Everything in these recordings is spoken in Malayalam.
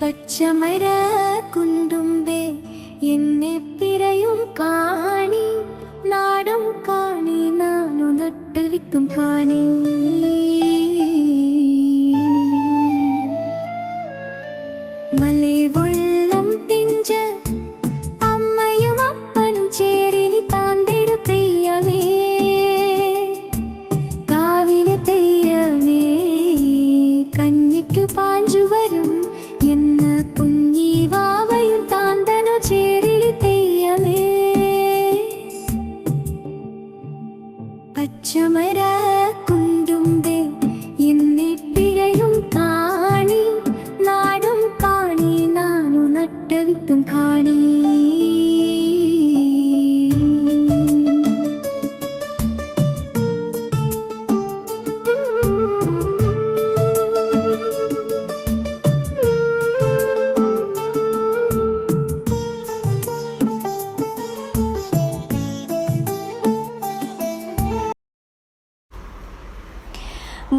പച്ചമര കുണ്ടുമ്പേ എന്നെ പിറയും കാണി നാടും കാണി നാനു നട്ടുവിക്കും കാണി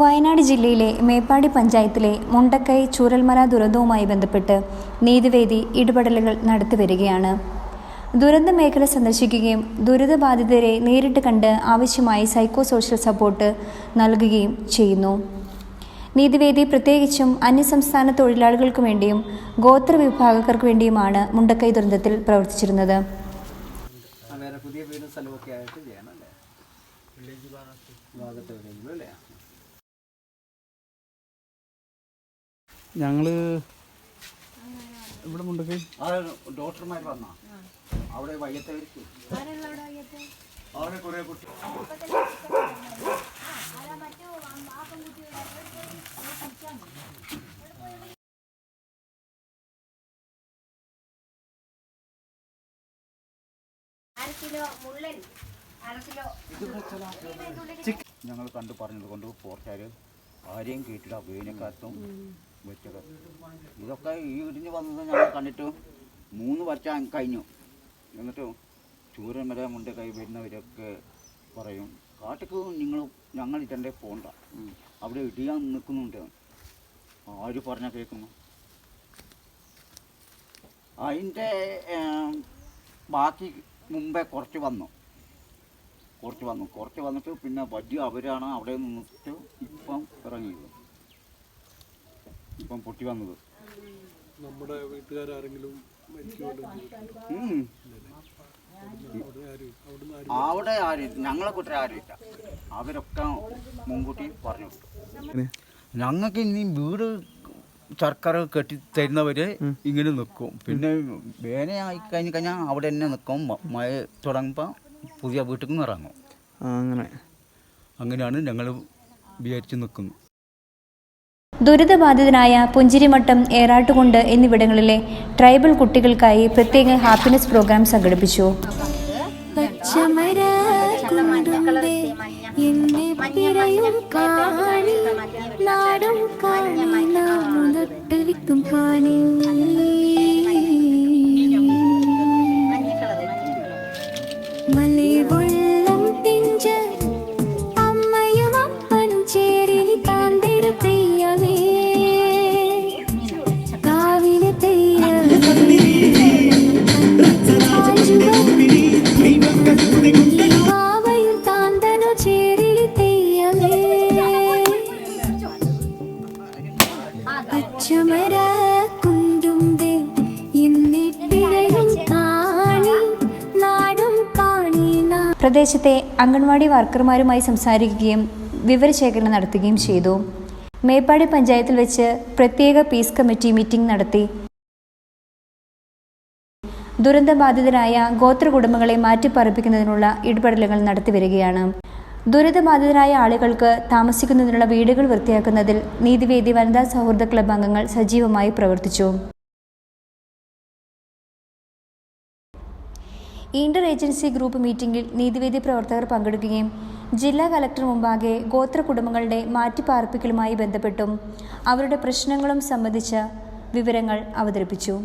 വയനാട് ജില്ലയിലെ മേപ്പാടി പഞ്ചായത്തിലെ മുണ്ടക്കൈ ചൂരൽമല ദുരന്തവുമായി ബന്ധപ്പെട്ട് നീതിവേദി ഇടപെടലുകൾ നടത്തിവരികയാണ്. ദുരന്ത മേഖല സന്ദർശിക്കുകയും ദുരിതബാധിതരെ നേരിട്ട് കണ്ട് ആവശ്യമായി സൈക്കോ സോഷ്യൽ സപ്പോർട്ട് നൽകുകയും ചെയ്യുന്നു. നീതിവേദി പ്രത്യേകിച്ചും അന്യസംസ്ഥാന തൊഴിലാളികൾക്ക് വേണ്ടിയും ഗോത്ര വിഭാഗക്കാർക്ക് വേണ്ടിയുമാണ് മുണ്ടക്കൈ ദുരന്തത്തിൽ പ്രവർത്തിച്ചിരുന്നത്. ആ, വേറെ പുതിയ വീടും സ്ഥലമൊക്കെ ആയിട്ട് ചെയ്യണം അല്ലേ? ഞങ്ങൾ ഇവിടെ മുണ്ടൊക്കെ. ആ ഡോക്ടർമാർ വന്നാ. അവിടെ വയ്യത്തെ അവിടെ കുറേ കുട്ടി ഞങ്ങൾ കണ്ടു പറഞ്ഞത് കൊണ്ട് പോർച്ചാർ ആരെയും കേട്ടില്ല വേനൽക്കാലത്തും. വെച്ചത്. ഇതൊക്കെ ഈ ഇടിഞ്ഞ് വന്നത് ഞങ്ങൾ കണ്ടിട്ട് മൂന്ന് വർഷം കഴിഞ്ഞു. എന്നിട്ട് ചൂരമല മുണ്ട കൈ വരുന്നവരൊക്കെ പറയും കാട്ടിക്ക് നിങ്ങൾ ഞങ്ങൾ ഇതന്റെ പോണ്ട. അവിടെ ഇടിയാൻ നിൽക്കുന്നുണ്ട്. ആര് പറഞ്ഞാൽ കേൾക്കുന്നു? അതിന്റെ ബാക്കി മുമ്പേ കുറച്ച് വന്നു. കുറച്ച് വന്നു. കുറച്ച് വന്നിട്ട് പിന്നെ വലിയ അവരാണ് അവിടെ നിന്നിട്ട് ഇപ്പം ഇറങ്ങിയത്. ഇപ്പം പൊട്ടി വന്നത്. നമ്മുടെ വീട്ടുകാരെങ്കിലും. അവിടെ ആരും ഞങ്ങളെ കുറ്റം ആരുമില്ല അവരൊക്കെ മുൻകൂട്ടി പറഞ്ഞു ഞങ്ങൾക്ക് ഇനി വീട് സർക്കാർ കെട്ടി തരുന്നവര് ഇങ്ങനെ നിൽക്കും. പിന്നെ വേനയായി കഴിഞ്ഞ് കഴിഞ്ഞാൽ അവിടെ തന്നെ നിൽക്കും. മഴ തുടങ്ങുമ്പോൾ പുതിയ വീട്ടിൽ നിന്ന് ഇറങ്ങും. അങ്ങനെ. അങ്ങനെയാണ് ഞങ്ങൾ വിചാരിച്ച് നിൽക്കുന്നത്. ദുരിതബാധിതനായ പുഞ്ചിരിമട്ടം ഏറാട്ടുകുണ്ട് എന്നിവിടങ്ങളിലെ ട്രൈബൽ കുട്ടികൾക്കായി പ്രത്യേക ഹാപ്പിനെസ് പ്രോഗ്രാം സംഘടിപ്പിച്ചു. കാണി. പ്രദേശത്തെ അംഗൻവാടി വർക്കർമാരുമായി സംസാരിക്കുകയും വിവരശേഖരണം നടത്തുകയും ചെയ്തു. മേപ്പാടി പഞ്ചായത്തിൽ വെച്ച് പ്രത്യേക പീസ് കമ്മിറ്റി മീറ്റിംഗ് നടത്തി. ദുരന്തബാധിതരായ ഗോത്ര കുടുംബങ്ങളെ മാറ്റിപ്പാർപ്പിക്കുന്നതിനുള്ള ഇടപെടലുകൾ നടത്തിവരികയാണ് ദുരിതബാധിതരായ ആളുകൾക്ക് താമസിക്കുന്നതിനുള്ള വീടുകൾ വൃത്തിയാക്കുന്നതിൽ നീതിവേദി വനിതാ സൗഹൃദ ക്ലബ് അംഗങ്ങൾ സജീവമായി പ്രവർത്തിച്ചു. ഇന്റർ ഏജൻസി ഗ്രൂപ്പ് മീറ്റിംഗിൽ നീതിവേദി പ്രവർത്തകർ പങ്കെടുക്കുകയും ജില്ലാ കലക്ടർ മുമ്പാകെ ഗോത്ര കുടുംബങ്ങളുടെ മാറ്റിപ്പാർപ്പിക്കലുമായി ബന്ധപ്പെട്ടും അവരുടെ പ്രശ്നങ്ങളും സംബന്ധിച്ച വിവരങ്ങൾ അവതരിപ്പിച്ചു.